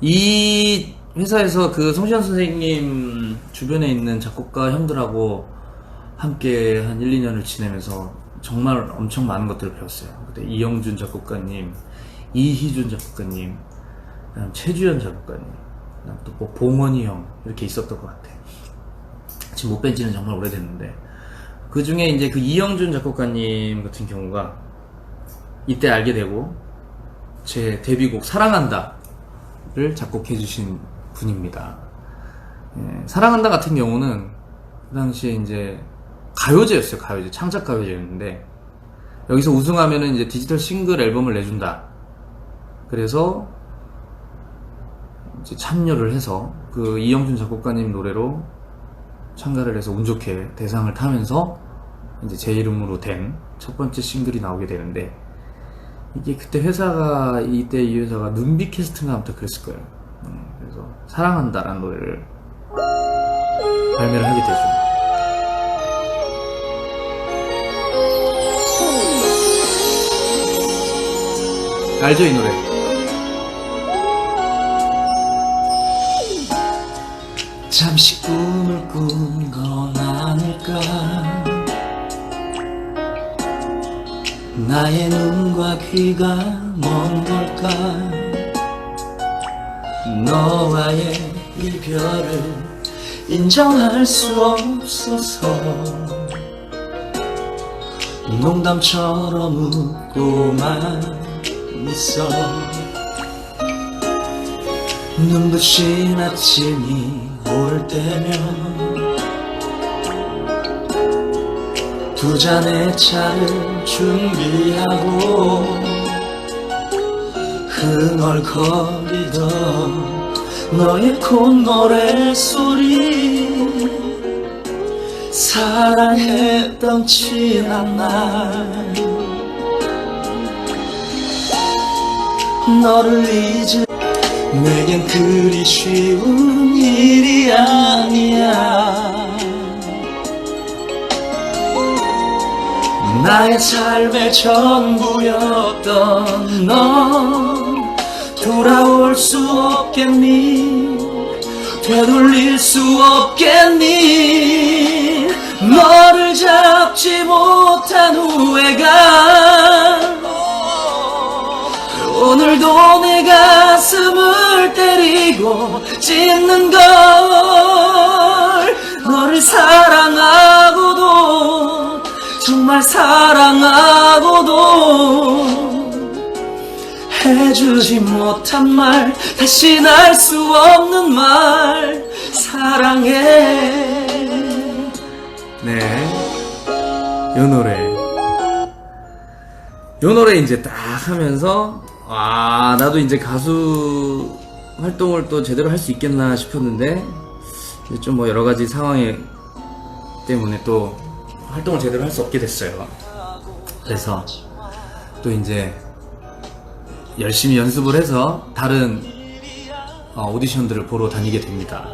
이 회사에서 그 송시현 선생님 주변에 있는 작곡가 형들하고 함께 한 1, 2년을 지내면서 정말 엄청 많은 것들을 배웠어요. 그때 이영준 작곡가님, 이희준 작곡가님, 그다음 최주현 작곡가님, 그다음 또뭐 봉원이 형 이렇게 있었던 것 같아요. 지금 못 뵌 지는 정말 오래됐는데 그 중에 이제 그 이영준 작곡가님 같은 경우가 이때 알게 되고 제 데뷔곡 사랑한다 를 작곡해 주신 분입니다. 예, 사랑한다 같은 경우는 그 당시에 이제 가요제였어요. 가요제 창작 가요제였는데 여기서 우승하면은 이제 디지털 싱글 앨범을 내준다. 그래서 이제 참여를 해서 그 이영준 작곡가님 노래로 참가를 해서 운 좋게 대상을 타면서 이제 제 이름으로 된 첫 번째 싱글이 나오게 되는데 이게 그때 회사가 이때 이 회사가 캐스트인가 아무튼 그랬을 거예요. 음, 그래서 사랑한다라는 노래를 발매를 하게 되죠. 알죠 이 노래? 잠시 꿈을 꾼 건 아닐까 나의 눈과 귀가 먼 걸까? 너와의 이별을 인정할 수 없어서 농담처럼 웃고만 있어. 눈부신 아침이 올 때면 두 잔의 차를 준비하고 흥얼거리던 너의 콧노래 소리 사랑했던 지난 날. 너를 잊을 내겐 그리 쉬운 일이 아니야 나의 삶의 전부였던 넌 돌아올 수 없겠니? 되돌릴 수 없겠니? 너를 잡지 못한 후회가 오늘도 내 가슴을 때리고 찢는 걸 너를 사랑하고도 정말 사랑하고도 해주지 못한 말 다시 날 수 없는 말 사랑해. 네, 요 노래. 요 노래 이제 딱 하면서 아 나도 이제 가수 활동을 또 제대로 할 수 있겠나 싶었는데 좀 뭐 여러 가지 상황에 때문에 또 활동을 제대로 할 수 없게 됐어요. 그래서 또 이제 열심히 연습을 해서 다른 어, 오디션들을 보러 다니게 됩니다.